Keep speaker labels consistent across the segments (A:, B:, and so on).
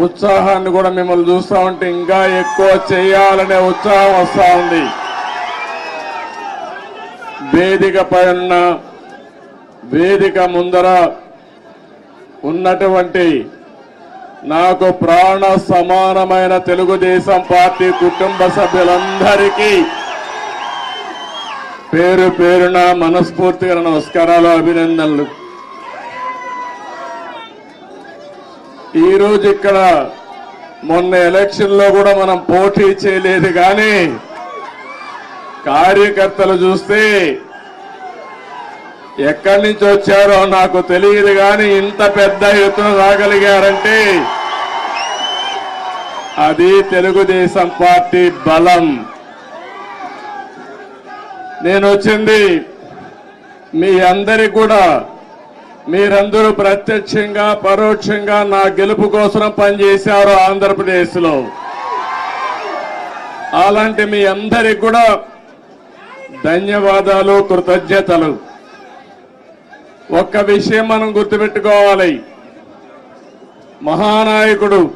A: ఉత్సాహాన్ని కూడా మిమ్మల్ని చూస్తా ఉంటే ఇంకా ఎక్కువ చేయాలనే ఉత్సాహం వస్తూ ఉంది. వేదిక పైన వేదిక ముందర ఉన్నటువంటి నాకు ప్రాణ సమానమైన తెలుగుదేశం పార్టీ కుటుంబ సభ్యులందరికీ పేరు పేరున మనస్ఫూర్తిగా నమస్కారాలు అభినందనలు. ఈరోజు ఇక్కడ మొన్న ఎలక్షన్లో కూడా మనం పోటీ చేయలేదు కానీ కార్యకర్తలు చూస్తే ఎక్కడి నుంచి వచ్చారో నాకు తెలియదు కానీ ఇంత పెద్ద ఎత్తున రాగలిగారంటే అది తెలుగుదేశం పార్టీ బలం. నేను వచ్చింది మీ అందరికి కూడా మీరందరూ ప్రత్యక్షంగా పరోక్షంగా నా గెలుపు కోసం పనిచేశారు ఆంధ్రప్రదేశ్లో అలాంటి మీ అందరికి కూడా ధన్యవాదాలు కృతజ్ఞతలు. ఒక్క విషయం మనం గుర్తుపెట్టుకోవాలి. మహానాయకుడు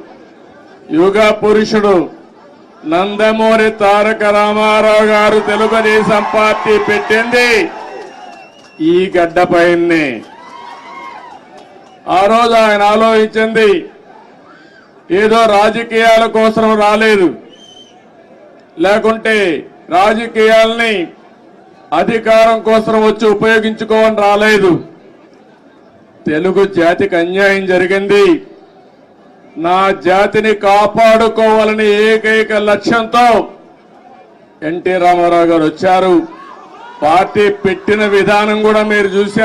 A: యుగ పురుషుడు నందమూరి తారక రామారావు గారు తెలుగుదేశం పార్టీ పెట్టింది ఈ గడ్డపైనే ఆ రోజు ఆయన ఆలోచించింది ఏదో రాజకీయాల కోసం రాలేదు. లేకుంటే రాజకీయాల్ని అధికారం కోసం వచ్చి ఉపయోగించుకోవని రాలేదు. తెలుగు జాతికి అన్యాయం జరిగింది. నా జాతిని కాపాడుకోవాలని ఏకైక లక్ష్యంతో ఎన్టీ రామారావు గారు వచ్చారు. పార్టీ పెట్టిన విధానం కూడా మీరు చూశారు.